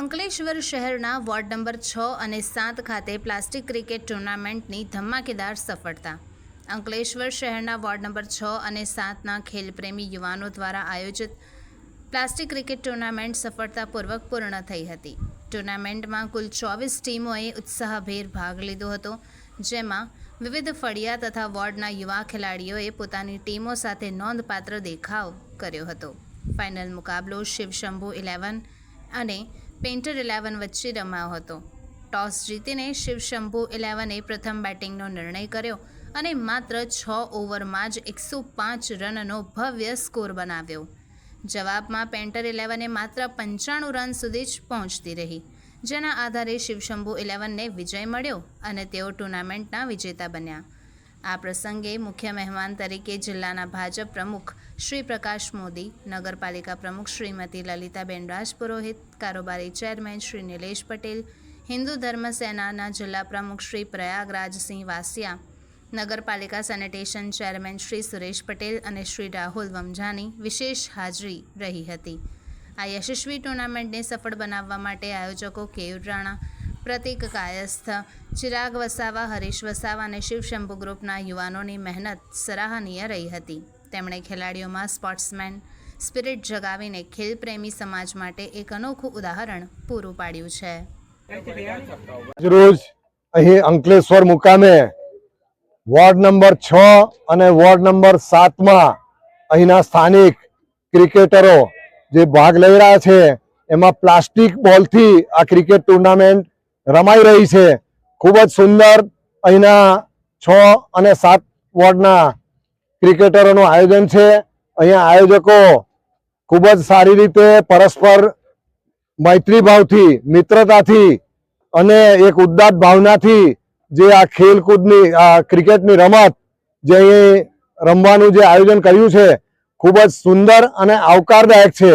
અંકલેશ્વર શહેરના ward number છ અને સાત ખાતે પ્લાસ્ટિક ક્રિકેટ ટુર્નામેન્ટની ધમાકેદાર સફળતા. અંકલેશ્વર શહેરના વોર્ડ નંબર છ અને સાતના ખેલપ્રેમી યુવાનો દ્વારા આયોજિત પ્લાસ્ટિક ક્રિકેટ ટુર્નામેન્ટ સફળતાપૂર્વક પૂર્ણ થઈ હતી. ટુર્નામેન્ટમાં કુલ ચોવીસ ટીમોએ ઉત્સાહભેર ભાગ લીધો હતો, જેમાં વિવિધ ફળિયા તથા વોર્ડના યુવા ખેલાડીઓએ પોતાની ટીમો સાથે નોંધપાત્ર દેખાવ કર્યો હતો. ફાઇનલ મુકાબલો શિવશંભુ ઇલેવન અને પેન્ટર ઇલેવન વચ્ચે રમાયો હતો. ટોસ જીતીને શિવશંભુ ઇલેવને પ્રથમ બેટિંગનો નિર્ણય કર્યો અને માત્ર છ ઓવરમાં જ એકસો પાંચ રનનો ભવ્ય સ્કોર બનાવ્યો. જવાબમાં પેન્ટર ઇલેવને માત્ર પંચાણું રન સુધી જ પહોંચતી રહી, જેના આધારે શિવશંભુ ઇલેવનને વિજય મળ્યો અને તેઓ ટુર્નામેન્ટના વિજેતા બન્યા. આ પ્રસંગે મુખ્ય મહેમાન તરીકે જિલ્લાના ભાજપ પ્રમુખ શ્રી પ્રકાશ મોદી, નગરપાલિકા પ્રમુખ શ્રીમતી લલિતાબેન રાજપુરોહિત, કારોબારી ચેરમેન શ્રી નિલેશ પટેલ, હિન્દુ ધર્મ સેનાના જિલ્લા પ્રમુખ શ્રી પ્રયાગરાજસિંહ વાસિયા, નગરપાલિકા સેનિટેશન ચેરમેન શ્રી સુરેશ પટેલ અને શ્રી રાહુલ વમજાની વિશેષ હાજરી રહી હતી. આ યશસ્વી ટુર્નામેન્ટને સફળ બનાવવા માટે આયોજકો કેયુર રાણા પ્રતિક કાયસ્થ. ચિરાગ વસાવા, હરીશ વસાવા અને શિવશંભુ ગ્રુપના યુવાનોની મહેનત સરાહનીય રહી હતી. તેમણે ખેલાડીઓમાં સ્પોર્ટ્સમેન સ્પિરિટ જગાવીને ખેલપ્રેમી સમાજ માટે એક અનોખું ઉદાહરણ પૂરું પાડ્યું છે. રોજ અહીં અંકલેશ્વર મુકામે વોર્ડ નંબર છ અને વોર્ડ નંબર સાતમાં અહીંના સ્થાનિક ક્રિકેટરો જે ભાગ લઈ રહ્યા છે, એમાં પ્લાસ્ટિક બોલથી આ ક્રિકેટ ટુર્નામેન્ટ રમાઈ રહી છે. ખૂબ જ સુંદર અહીંના છ અને સાત વોર્ડના ક્રિકેટરોનું આયોજન છે. અહીંયા આયોજકો ખૂબ જ સારી રીતે પરસ્પર મૈત્રીભાવથી, મિત્રતાથી અને એક ઉદ્દાત ભાવનાથી જે આ ખેલકૂદની, આ ક્રિકેટની રમત જે અહીં રમવાનું જે આયોજન કર્યું છે, ખૂબ જ સુંદર અને આવકારદાયક છે.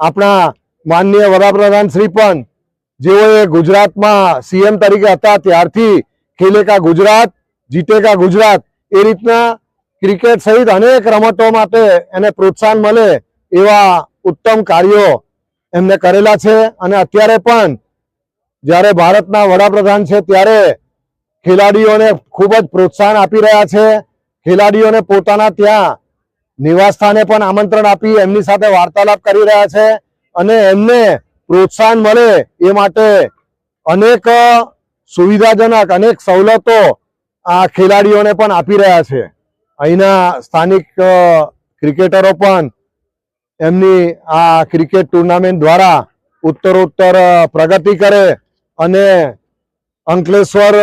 આપણા માનનીય વડાપ્રધાન શ્રી પણ જેઓએ ગુજરાતમાં સીએમ તરીકે હતા ત્યારથી ખેલેકા ગુજરાત જીતેકા ગુજરાત, એ રીતના ક્રિકેટ સહિત અનેક રમતો માટે એને પ્રોત્સાહન મળે એવા ઉત્તમ કાર્યો એમને કરેલા છે. અને અત્યારે પણ જ્યારે ભારતના વડાપ્રધાન છે ત્યારે ખેલાડીઓને ખૂબ જ પ્રોત્સાહન આપી રહ્યા છે. ખેલાડીઓને પોતાના ત્યાં નિવાસસ્થાને પણ આમંત્રણ આપી એમની સાથે વાર્તાલાપ કરી રહ્યા છે. અને એમને પ્રોત્સાહન મળે એ માટે અનેક સુવિધાજનક, અનેક સવલતો આ ખેલાડીઓને પણ આપી રહ્યા છે. અહીંના સ્થાનિક ક્રિકેટરો પણ એમની આ ક્રિકેટ ટુર્નામેન્ટ દ્વારા ઉત્તરોત્તર પ્રગતિ કરે અને અંકલેશ્વર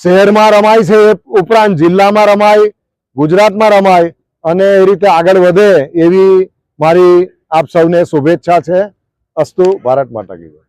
શહેરમાં રમાય છે ઉપરાંત જિલ્લામાં રમાય, ગુજરાતમાં રમાય અને એ રીતે આગળ વધે એવી મારી આપ સૌને શુભેચ્છા છે. ಅಷ್ಟು ಮಾರಾಟ ಮಾಡಾಗಿದೆ